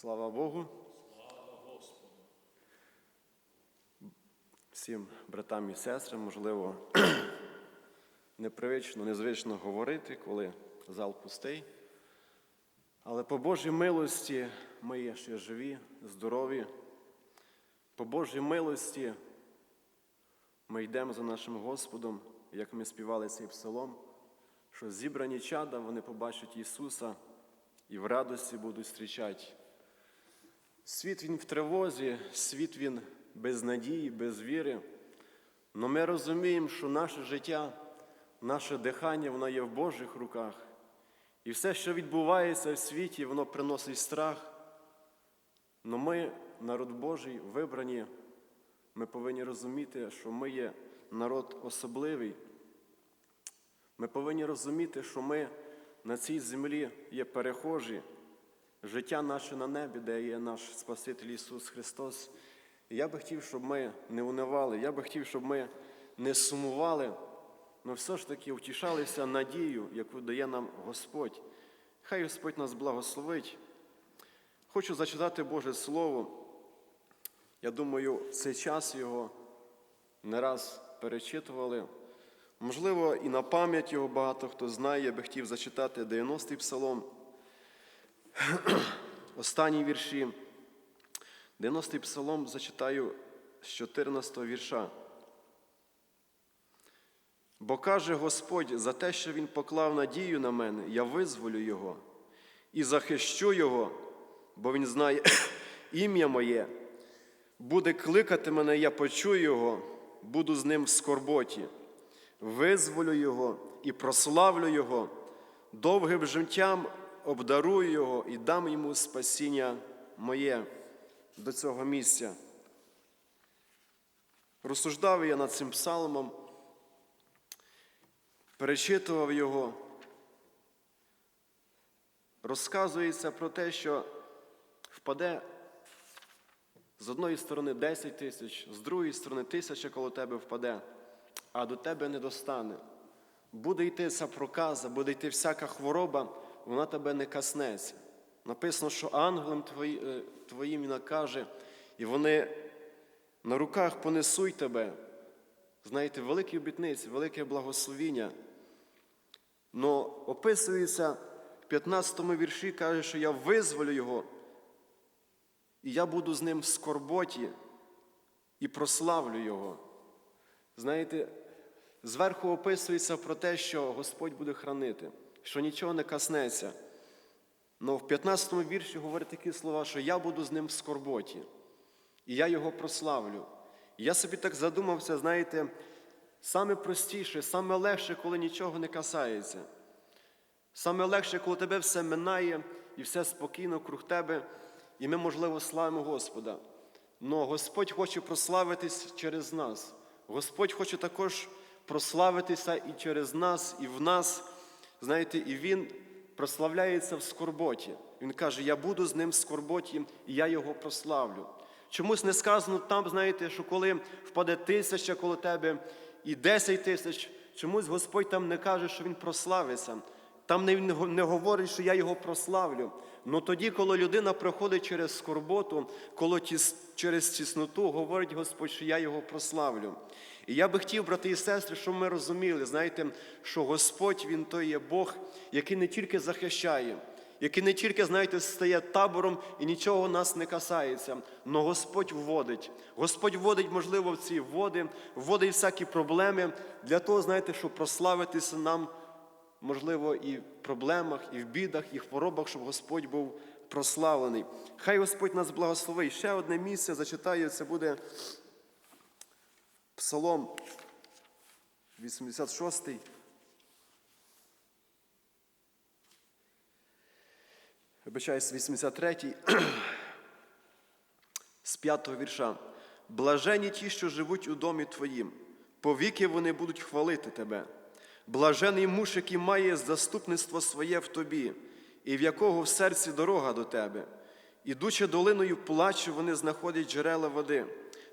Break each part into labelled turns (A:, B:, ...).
A: Слава Богу. Всім братам і сестрам, можливо, непривично, незвично говорити, коли зал пустий. Але по Божій милості ми є ще живі, здорові. По Божій милості ми йдемо за нашим Господом, як ми співали цей псалом, що зібрані чада вони побачать Ісуса і в радості будуть зустрічати. Світ він в тривозі, світ він без надії, без віри. Але ми розуміємо, що наше життя, наше дихання, воно є в Божих руках. І все, що відбувається в світі, воно приносить страх. Але ми, народ Божий, вибрані, ми повинні розуміти, що ми є народ особливий. Ми повинні розуміти, що ми на цій землі є перехожі, життя наше на небі, де є наш Спаситель Ісус Христос. І я би хотів, щоб ми не унивали, я би хотів, щоб ми не сумували, але все ж таки втішалися надію, яку дає нам Господь. Хай Господь нас благословить. Хочу зачитати Боже Слово. Я думаю, цей час його не раз перечитували. Можливо, і на пам'ять його багато хто знає, я би хотів зачитати 90-й псалом. Останні вірші. 90-й псалом зачитаю з 14 вірша. Бо каже Господь, за те, що Він поклав надію на мене, я визволю Його і захищу Його, бо Він знає ім'я моє. Буде кликати мене, я почую Його, буду з ним в скорботі, визволю Його і прославлю Його, довгим життям обдарую Його і дам йому спасіння моє до цього місця. Розсуждав я над цим псалмом, перечитував його. Розказується про те, що впаде з одної сторони 10 тисяч, з другої сторони тисяча коло тебе впаде, а до тебе не достане. Буде йти ця проказа, буде йти всяка хвороба, вона тебе не коснеться. Написано, що ангелам твої, е, твоїм накаже, і вони на руках понесуть тебе. Знаєте, великі обітниці, велике благословіння. Но описується в 15 му вірші, каже, що я визволю його, і я буду з ним в скорботі і прославлю його. Знаєте, зверху описується про те, що Господь буде хранити, що нічого не коснеться. Но в 15 вірші говорить такі слова, що я буду з ним в скорботі, і я його прославлю. І я собі так задумався, знаєте, саме простіше, саме легше, коли нічого не касається. Саме легше, коли тебе все минає і все спокійно круг тебе, і ми, можливо, славимо Господа. Но Господь хоче прославитись через нас. Господь хоче також прославитися і через нас, і в нас. Знаєте, і Він прославляється в скорботі. Він каже, я буду з ним в скорботі, і я його прославлю. Чомусь не сказано там, знаєте, що коли впаде тисяча коло тебе і десять тисяч, чомусь Господь там не каже, що Він прославиться. Там не, не говорить, що я його прославлю. Но тоді, коли людина проходить через скорботу, коли тіс, через тісноту, говорить Господь, що я його прославлю. І я би хотів, брати і сестри, щоб ми розуміли, знаєте, що Господь Він то є Бог, який не тільки захищає, який не тільки, знаєте, стає табором і нічого нас не касається, але Господь вводить. Господь вводить, можливо, в ці води, вводить всякі проблеми для того, знаєте, щоб прославитися нам можливо, і в проблемах, і в бідах, і в хворобах, щоб Господь був прославлений. Хай Господь нас благословить. Ще одне місце зачитаю, це буде Псалом 86. Вибачаюсь, 83 з 5 вірша. Блажені ті, що живуть у домі Твоїм, повіки вони будуть хвалити Тебе. Блажений муж, який має заступництво своє в тобі, і в якого в серці дорога до тебе. Ідучи долиною плачу, вони знаходять джерела води.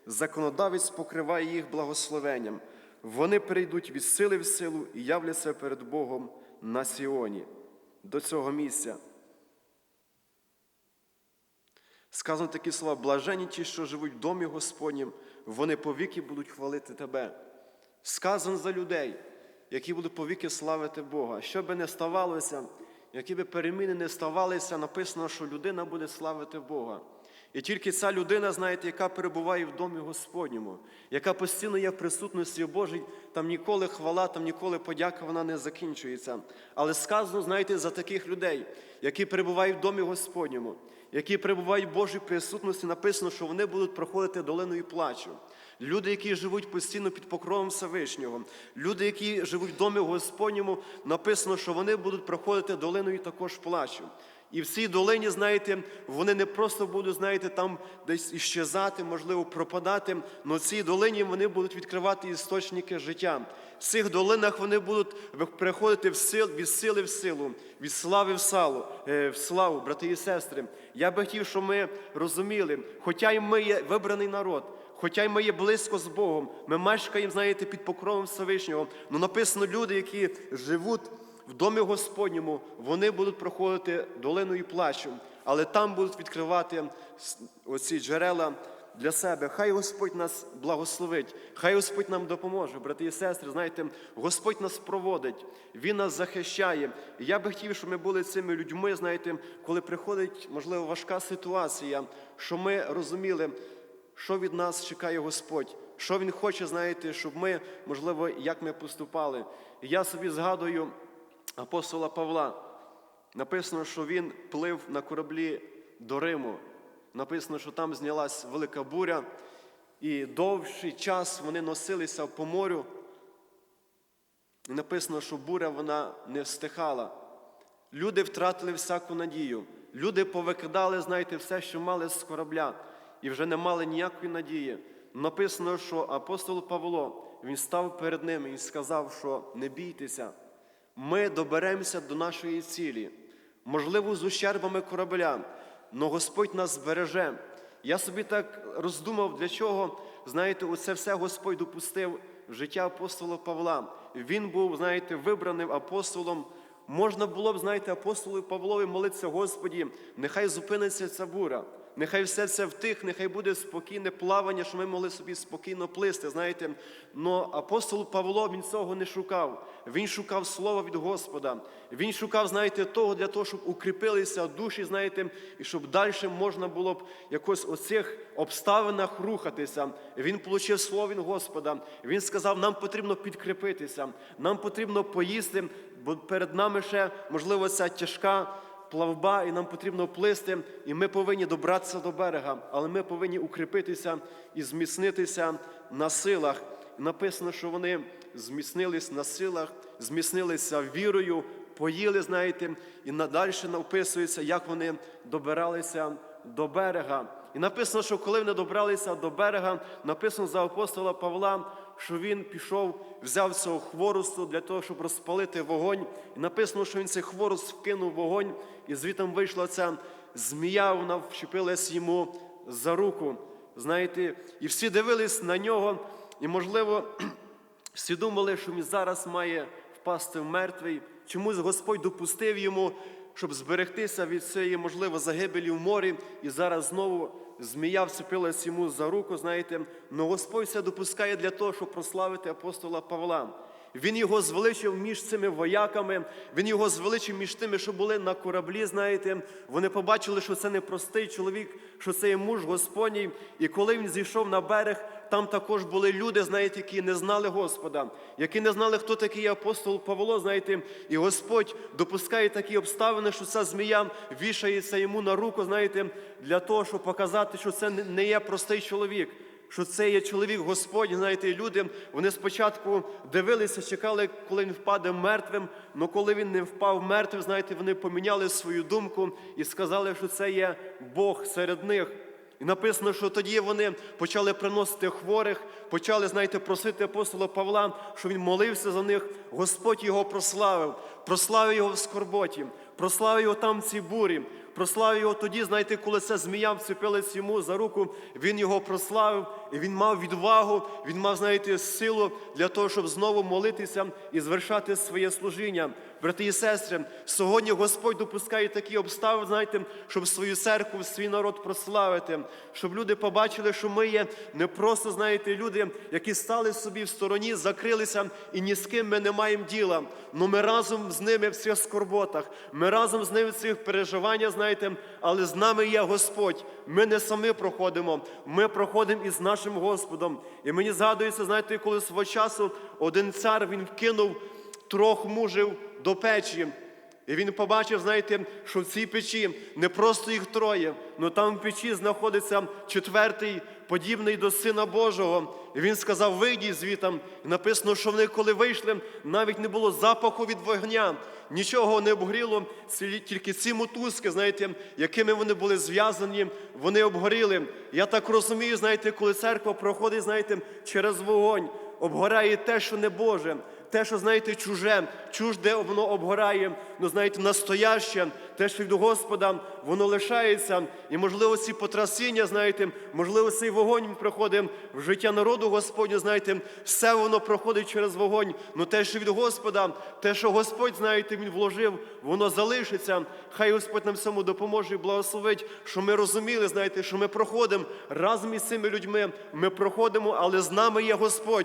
A: Законодавець покриває їх благословенням. Вони перейдуть від сили в силу і являться перед Богом на Сіоні. До цього місця. Сказано такі слова, блажені ті, що живуть в домі Господнім, вони повіки будуть хвалити тебе. Сказано за людей, які будуть повіки славити Бога. Що би не ставалося, які би переміни не ставалися, написано, що людина буде славити Бога. І тільки ця людина, знаєте, яка перебуває в домі Господньому, яка постійно є в присутності Божій, там ніколи хвала, там ніколи подяка вона не закінчується. Але сказано, знаєте, за таких людей, які перебувають в домі Господньому, які перебувають в Божій присутності, написано, що вони будуть проходити долиною плачу. Люди, які живуть постійно під покровом Всевишнього, люди, які живуть в домі Господньому, написано, що вони будуть проходити долиною також плачу. І в цій долині, знаєте, вони не просто будуть, знаєте, там десь іщезати, можливо, пропадати, але в цій долині вони будуть відкривати істочники життя. В цих долинах вони будуть переходити в сил, від сили в силу, від слави в салу, е, в славу, брати і сестри. Я би хотів, щоб ми розуміли, хоча й ми є вибраний народ. Хоча й ми є близько з Богом, ми мешкаємо, знаєте, під покровом Всевишнього. Ну написано, люди, які живуть в домі Господньому, вони будуть проходити долиною плачу, але там будуть відкривати оці джерела для себе. Хай Господь нас благословить, хай Господь нам допоможе, брати і сестри. Знаєте, Господь нас проводить, Він нас захищає. І я би хотів, щоб ми були цими людьми, знаєте, коли приходить, можливо, важка ситуація, що ми розуміли, що від нас чекає Господь. Що Він хоче, знаєте, щоб ми, можливо, як ми поступали. І я собі згадую апостола Павла. Написано, що він плив на кораблі до Риму. Написано, що там знялась велика буря, і довший час вони носилися по морю. І написано, що буря вона не стихала. Люди втратили всяку надію. Люди повикидали, знаєте, все, що мали з корабля, і вже не мали ніякої надії. Написано, що апостол Павло він став перед ними і сказав, що не бійтеся ми доберемося до нашої цілі, можливо, з ущербами корабля, але Господь нас збереже. Я собі так роздумав, для чого, знаєте, оце все Господь допустив в життя апостола Павла. Він був, знаєте, вибраним апостолом. Можна було б, знаєте, апостолу Павлові молитися, Господі, нехай зупиниться ця бура. Нехай все це втих, нехай буде спокійне плавання, що ми могли собі спокійно плисти. Знаєте, но апостол Павло він цього не шукав. Він шукав слова від Господа. Він шукав, знаєте, того для того, щоб укріпилися душі, знаєте, і щоб далі можна було б якось у цих обставинах рухатися. Він отримав слово від Господа. Він сказав, нам потрібно підкріпитися, нам потрібно поїсти, бо перед нами ще можливо ця тяжка плавба, і нам потрібно плисти, і ми повинні добратися до берега, але ми повинні укріпитися і зміцнитися на силах. Написано, що вони зміцнились на силах, зміцнилися вірою, поїли, знаєте, і надалі написується, як вони добиралися до берега. І написано, що коли вони добралися до берега, написано за апостола Павла, що він пішов, взяв цього хворосту для того, щоб розпалити вогонь. І написано, що він цей хворост вкинув вогонь, і звітом вийшла ця змія, вона вчепилась йому за руку. Знаєте, і всі дивились на нього, і, можливо, всі думали, що він зараз має впасти в мертвий. Чомусь Господь допустив йому, щоб зберегтися від цієї, можливо, загибелі в морі, і зараз знову змія вцепилась йому за руку, знаєте, але Господь все допускає для того, щоб прославити апостола Павла. Він його звеличив між цими вояками, він його звеличив між тими, що були на кораблі. Знаєте, вони побачили, що це не простий чоловік, що це є муж Господній. І коли він зійшов на берег, там також були люди, знаєте, які не знали Господа, які не знали, хто такий апостол Павло, знаєте, і Господь допускає такі обставини, що ця змія вішається йому на руку, знаєте, для того, щоб показати, що це не є простий чоловік що це є чоловік Господь, знаєте, люди вони спочатку дивилися, чекали, коли він впаде мертвим. але коли він не впав мертвим, знаєте, вони поміняли свою думку і сказали, що це є Бог серед них. І написано, що тоді вони почали приносити хворих, почали, знаєте, просити апостола Павла, що він молився за них. Господь його прославив, прославив його в скорботі, прославив його там в цій бурі прославив його тоді, знаєте, коли ця змія вцепилась йому за руку, він його прославив, він мав відвагу, він мав, знаєте, силу для того, щоб знову молитися і звершати своє служіння. брати і сестри, сьогодні Господь допускає такі обставини, знаєте, щоб свою церкву, свій народ прославити, щоб люди побачили, що ми є не просто, знаєте, люди, які стали собі в стороні, закрилися і ні з ким ми не маємо діла. Ну ми разом з ними в цих скорботах, ми разом з ними в цих переживаннях, знаєте, але з нами є Господь. Ми не самі проходимо, ми проходимо із нашим Господом. І мені згадується, знаєте, коли свого часу один цар він вкинув трьох мужів до печі. І він побачив, знаєте, що в цій печі не просто їх троє, але там в печі знаходиться четвертий, подібний до Сина Божого. І він сказав: вийдіть звітам. І написано, що вони, коли вийшли, навіть не було запаху від вогня, нічого не обгоріло, тільки ці мотузки, знаєте, якими вони були зв'язані, вони обгоріли. Я так розумію, знаєте, коли церква проходить, знаєте, через вогонь, обгорає те, що не Боже те, що, знаєте, чуже, чужде воно обгорає, ну, знаєте, настояще, те, що від Господа, воно лишається. І, можливо, ці потрясіння, знаєте, можливо, цей вогонь приходить в життя народу Господню, знаєте, все воно проходить через вогонь. Ну те, що від Господа, те, що Господь, знаєте, Він вложив, воно залишиться. Хай Господь нам всьому допоможе і благословить, що ми розуміли, знаєте, що ми проходимо разом із цими людьми. Ми проходимо, але з нами є Господь.